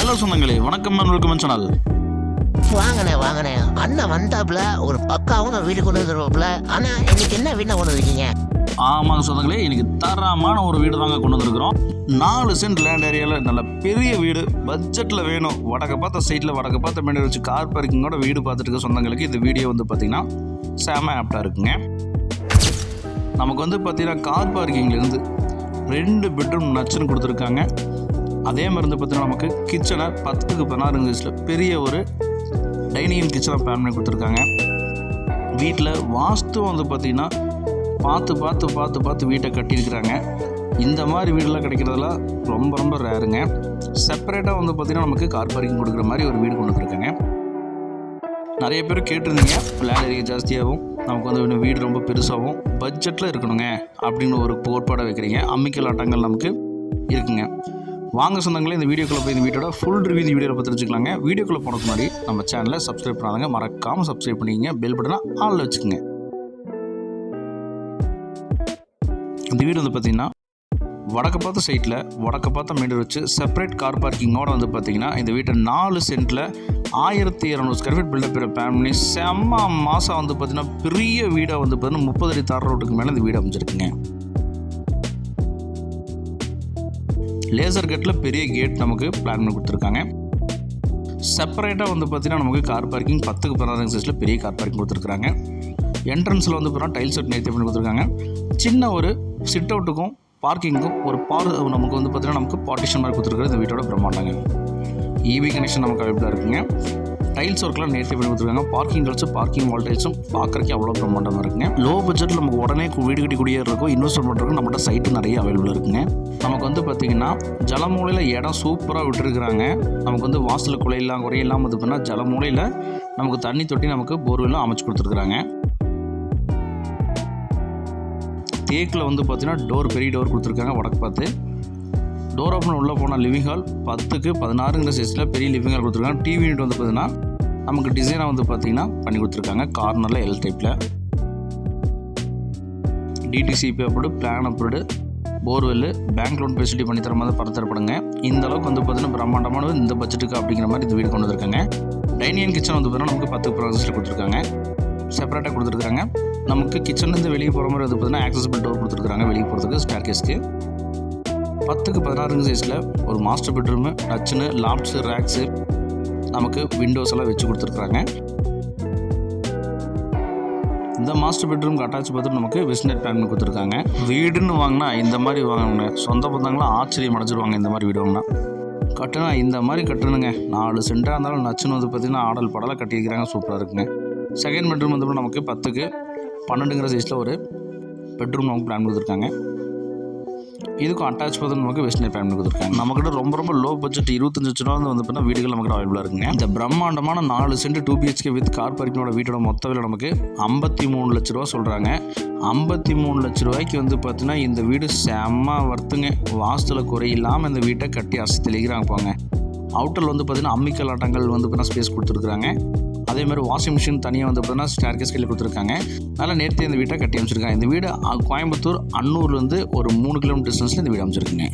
Hello சொந்தங்களே வணக்கம் welcome channel. வாங்கண்ணே வாங்கண்ணே அண்ணன் வந்தாப்புல ஒரு பக்காவும் வீடு கொண்டு வந்துருவாப்புல. ஆனா இன்னைக்கு என்ன வீணா கொண்டு வந்திருக்கீங்க? ஆமாங்க சொந்தங்களே இன்னைக்கு தரமான ஒரு வீடு தாங்க கொண்டு வந்திருக்கிறோம். நாலு சென்ட் லேண்ட் ஏரியாவில் நல்ல பெரிய வீடு பட்ஜெட்டில் வேணும். வடக்க பார்த்த சைட்டில் வடக்க பார்த்த மேலே வச்சு கார் பார்க்கிங்கோட வீடு பார்த்துட்டு இருக்க சொந்தங்களுக்கு இந்த வீடியோ வந்து பார்த்தீங்கன்னா செம ஆப்டாக இருக்குங்க. நமக்கு வந்து பார்த்தீங்கன்னா கார் பார்க்கிங்லேருந்து ரெண்டு பெட்ரூம் நச்சுன்னு கொடுத்துருக்காங்க. அதே மாதிரி வந்து பார்த்தீங்கன்னா நமக்கு கிச்சனை பத்துக்கு பதினாறு இன்ச்சில் பெரிய ஒரு டைனிங் கிச்சனை பிளான் பண்ணி கொடுத்துருக்காங்க. வீட்டில் வாஸ்து வந்து பார்த்திங்கன்னா பார்த்து பார்த்து பார்த்து பார்த்து வீட்டை கட்டியிருக்கிறாங்க. இந்த மாதிரி வீடெல்லாம் கிடைக்கிறதெல்லாம் ரொம்ப ரொம்ப ரேருங்க செப்பரேட்டாக வந்து பார்த்திங்கன்னா நமக்கு கார் பார்க்கிங் கொடுக்குற மாதிரி ஒரு வீடு கொண்டு வந்துருக்காங்க. நிறைய பேர் கேட்டிருந்தீங்க. லேண்ட் ஏரியா ஜாஸ்தியாகவும் நமக்கு வந்து இன்னும் வீடு ரொம்ப பெருசாகவும் பட்ஜெட்டில் இருக்கணுங்க அப்படின்னு ஒரு கோட்பாடை வைக்கிறீங்க. அம்மிக்கல் ஆட்டங்கள் நமக்கு இருக்குங்க. வாங்க சொந்தங்களே இந்த வீடியோக்குள்ளே போய் இந்த வீட்டோட ஃபுல் ரிவ்யூ இந்த வீடியோவில் பற்றி வச்சுக்கலாங்க வீடியோக்குள்ளே போனதுக்கு முன்னாடி நம்ம சேனலை சப்ஸ்கிரைப் பண்ணாதங்க. மறக்காமல் சப்ஸ்கிரைப் பண்ணிக்கங்க. பெல் பட்டனை ஆளில் வச்சுக்கோங்க. இந்த வீடு வந்து பார்த்திங்கன்னா வடக்கு பார்த்த சைட்டில் வடக்கு பார்த்த மீட்டர் வச்சு செப்பரேட் கார் பார்க்கிங்கோட வந்து பார்த்திங்கன்னா இந்த வீட்டை நாலு சென்ட்டில் ஆயிரத்தி இரநூறு ஸ்கொயர் ஃபீட் பில்டப் பிளான் பண்ணி செம்ம மாதம் வந்து பார்த்திங்கன்னா பெரிய வீடாக வந்து பார்த்திங்கன்னா முப்பது அடி தார் ரோட்டுக்கு மேலே இந்த வீடு அமைஞ்சிருக்குங்க. லேசர் கட்டில் பெரிய கேட் நமக்கு பிளான் பண்ணி கொடுத்துருக்காங்க. செப்பரேட்டாக வந்து பார்த்திங்கன்னா நமக்கு கார் பார்க்கிங் பத்துக்கு பதினாறு சைஸில் பெரிய கார் பார்க்கிங் கொடுத்துருக்காங்க. என்ட்ரன்ஸில் வந்து பார்த்தீங்கன்னா டைல் செட் நேர்த்தி பண்ணி கொடுத்துருக்காங்க. சின்ன ஒரு சிட் அவுட்டுக்கும் பார்க்கிங்க்கும் ஒரு பார் நமக்கு வந்து பார்த்திங்கன்னா நமக்கு பார்ட்டிஷன் மாதிரி கொடுத்துருக்குறது இந்த வீட்டோட பிரம்மாண்டங்க. இபி கனெக்ஷன் நமக்கு அவைபிளாக இருக்குங்க. டைல்ஸ் ஒர்க்லாம் நேர்த்தி பண்ணி கொடுத்துருக்காங்க. பார்க்கிங் டைல்ஸும் பார்க்கிங் வால் டைல்ஸும் பார்க்குறக்கே அவ்வளோ பிரம்மாண்டமாக இருக்குங்க. லோ பட்ஜெட்டில் நமக்கு உடனே வீடு கட்டி குடியேறதுக்கும் இன்வெஸ்ட் பண்ணுறதுக்கு நம்மகிட்ட சைட்டு நிறைய அவைலபிள் இருக்குங்க. நமக்கு வந்து பார்த்திங்கன்னா ஜலமூலையில் இடம் சூப்பராக விட்டுருக்குறாங்க. நமக்கு வந்து வாசலில் குலையெல்லாம் குறையெல்லாம் இது பண்ணால் ஜலமூலையில் நமக்கு தண்ணி தொட்டி நமக்கு போர்வெல்லாம் அமைச்சு கொடுத்துருக்குறாங்க. தேக்கில் வந்து பார்த்தீங்கன்னா டோர் பெரிய டோர் கொடுத்துருக்காங்க வடக்கு பார்த்து. டோர் ஓப்பன் உள்ளே போனால் லிவிங் ஹால் பத்துக்கு பதினாறுங்கிற சைஸில் பெரிய லிவிங் ஹால் கொடுத்துருக்காங்க. டிவி யூனிட் வந்து பார்த்தீங்கன்னா நமக்கு டிசைனாக வந்து பார்த்தீங்கன்னா பண்ணி கொடுத்துருக்காங்க. கார்னரில் எல் டைப்பில் DTCP approved plan approved borewell bank loan facility பண்ணி தர மாதிரி பணம் தரப்படுங்க. இந்த அளவுக்கு வந்து பார்த்தீங்கன்னா பிரம்மாண்டமான இந்த பட்ஜெட்டுக்கு அப்படிங்கிற மாதிரி இந்த வீடு கொண்டு வந்திருக்காங்க. டைனிங் கிச்சன் வந்து பார்த்தீங்கன்னா நமக்கு பத்து ப்ராசஸில் கொடுத்துருக்காங்க. செப்பரேட்டாக கொடுத்துருக்காங்க. நமக்கு கிச்சன்லேருந்து வெளியே போகிற மாதிரி வந்து பார்த்தீங்கன்னா ஆக்சசபிள் டோர் கொடுத்துருக்காங்க. வெளியே போகிறதுக்கு ஸ்டார் கேஸ்க்கு பத்துக்கு பதினாறுங்க சைஸில் ஒரு மாஸ்டர் பெட்ரூமு டச்சுன்னு லாப்ஸு ரேக்ஸு நமக்கு விண்டோஸ் எல்லாம் வச்சு கொடுத்துருக்குறாங்க. இந்த மாஸ்டர் பெட்ரூம்க்கு அட்டாச் பார்த்துட்டு நமக்கு வெஸ்டர்ன் பிளான் கொடுத்துருக்காங்க. வீடுன்னு வாங்கினா இந்த மாதிரி வாங்கணுங்க சொந்த பந்தங்களாம் ஆச்சரியம் அடைச்சிருவாங்க இந்த மாதிரி வீடு வாங்கினா. கட்டுனா இந்த மாதிரி கட்டணுங்க. நாலு சென்டாக இருந்தாலும் நச்சுன்னு வந்து பார்த்திங்கன்னா ஆடல் படலாக கட்டியிருக்கிறாங்க. சூப்பராக இருக்குங்க. செகண்ட் பெட்ரூம் வந்து நமக்கு பத்துக்கு பன்னெண்டுங்கிற சைஸில் ஒரு பெட்ரூம் நமக்கு பிளான் கொடுத்துருக்காங்க. இதுக்கும் அட்டாச் பண்ணுறது நமக்கு வெஸ்டர்ன் ஃபேமிலி கொடுத்துருக்காங்க. நம்மக்கிட்ட ரொம்ப ரொம்ப லோ பட்ஜெட் இருபத்தஞ்சு லட்ச ரூபா வந்து பார்த்தீங்கன்னா வீடுகள் நமக்கு அவைலபிளாக இருக்குங்க. இந்த பிரம்மாண்டமான நாலு cent two BHK with car பார்க்கிங்கோட வீட்டோட மொத்த விலை நமக்கு ஐம்பத்தி மூணு லட்ச ரூபா சொல்கிறாங்க ஐம்பத்தி மூணு லட்ச ரூபாய்க்கு வந்து பார்த்தீங்கன்னா இந்த வீடு செம்ம வர்த்துங்க வாஸ்துல குறை இல்லாமல் இந்த வீட்டை கட்டி அசை தெளிக்கிறாங்க போங்க அவுட்டரில் வந்து பார்த்திங்கன்னா அம்மிக்கல் ஆட்டங்கள் வந்து பார்த்தீங்கன்னா ஸ்பேஸ் கொடுத்துருக்காங்க அதே மாதிரி வாஷிங் மிஷின் தனியாக வந்து பார்த்தீங்கன்னா ஸ்டார்கேஸ் கையில் கொடுத்துருக்காங்க. நல்லா நேர்த்தி இந்த வீட்டை கட்டி அமைச்சிருக்காங்க. இந்த வீடு கோயம்புத்தூர் அன்னூர்லேருந்து ஒரு மூணு கிலோமீட்டர் டிஸ்டன்ஸில் இந்த வீடு அமைச்சிருக்குங்க.